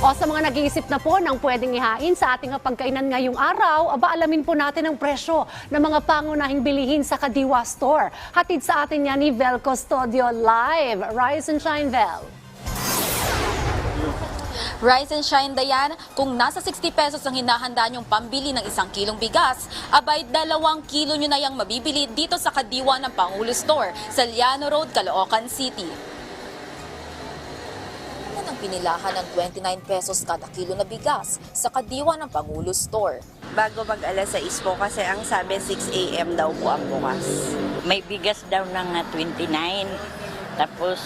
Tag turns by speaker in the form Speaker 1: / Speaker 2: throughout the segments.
Speaker 1: O sa mga nag-iisip na po ng pwedeng ihain sa ating pagkainan ngayong araw, aba alamin po natin ang presyo ng mga pangunahing bilihin sa Kadiwa Store. Hatid sa atin yan ni Vel Custodio live. Rise and shine, Vel.
Speaker 2: Rise and shine, Dayan, kung nasa 60 pesos ang hinahanda niyong pambili ng isang kilong bigas, abay dalawang kilo niyo na yung mabibili dito sa Kadiwa ng Pangulo Store sa Liano Road, Caloocan City. Ang pinilahan ng 29 pesos kada kilo na bigas sa Kadiwa ng Pangulo Store?
Speaker 3: bago mag alas 6 po kasi ang sabi 6 a.m. daw po ang bukas.
Speaker 4: May bigas daw ng ah, 29. Tapos,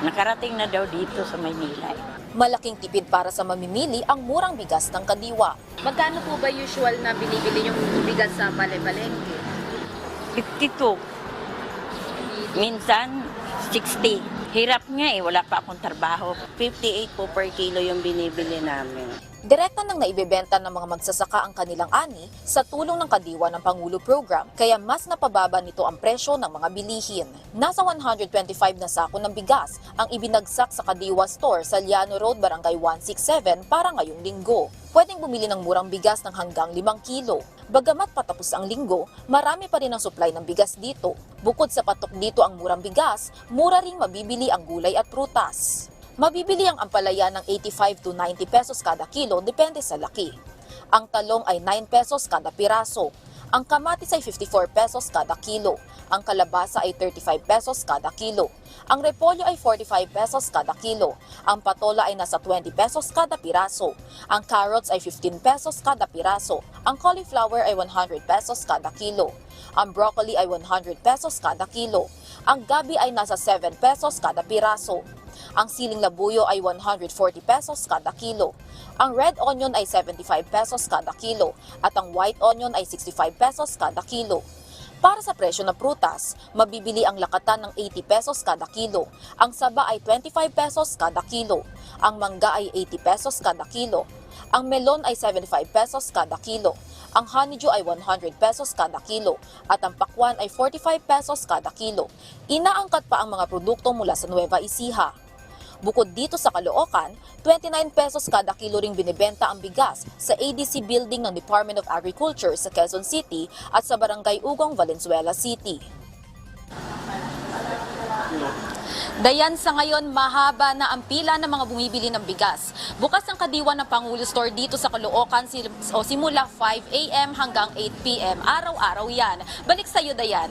Speaker 4: nakarating na daw dito sa Maynila.
Speaker 2: Malaking tipid para sa mamimili ang murang bigas ng Kadiwa.
Speaker 5: Magkano po ba usual na binibili yung bigas sa palengke?
Speaker 4: 52. Minsan, 60. Hirap nga eh, wala pa akong trabaho.
Speaker 3: 58 po per kilo yung binibili namin.
Speaker 2: Direkta nang naibebenta ng mga magsasaka ang kanilang ani sa tulong ng Kadiwa ng Pangulo Program, kaya mas napababa nito ang presyo ng mga bilihin. Nasa 125 na sako ng bigas ang ibinagsak sa Kadiwa Store sa Liano Road, Barangay 167 para ngayong linggo. Pwedeng bumili ng murang bigas ng hanggang 5 kilo. Bagamat patapos ang linggo, marami pa rin ang supply ng bigas dito. Bukod sa patok dito ang murang bigas, mura ring mabibili ang gulay at prutas. Mabibili ang ampalaya ng 85 to 90 pesos kada kilo depende sa laki. Ang talong ay 9 pesos kada piraso. Ang kamatis ay 54 pesos kada kilo. Ang kalabasa ay 35 pesos kada kilo. Ang repolyo ay 45 pesos kada kilo. Ang patola ay nasa 20 pesos kada piraso. Ang carrots ay 15 pesos kada piraso. Ang cauliflower ay 100 pesos kada kilo. Ang broccoli ay 100 pesos kada kilo. Ang gabi ay nasa 7 pesos kada piraso. Ang siling labuyo ay 140 pesos kada kilo. Ang red onion ay 75 pesos kada kilo at ang white onion ay 65 pesos kada kilo. Para sa presyo ng prutas, mabibili ang lakatan ng 80 pesos kada kilo. Ang saba ay 25 pesos kada kilo. Ang mangga ay 80 pesos kada kilo. Ang melon ay 75 pesos kada kilo. Ang honeydew ay 100 pesos kada kilo at ang pakwan ay 45 pesos kada kilo. Inaangkat pa ang mga produkto mula sa Nueva Ecija. Bukod dito sa Caloocan, 29 pesos kada kilo ring binibenta ang bigas sa ADC building ng Department of Agriculture sa Quezon City at sa Barangay Ugong, Valenzuela City. Dayan sa ngayon, mahaba na ang pila ng mga bumibili ng bigas. Bukas ang kadiwa ng Pangulo Store dito sa Caloocan o simula 5 a.m. hanggang 8 p.m. Araw-araw yan. Balik sa iyo, Dayan.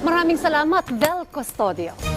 Speaker 1: Maraming salamat, Vel Custodio.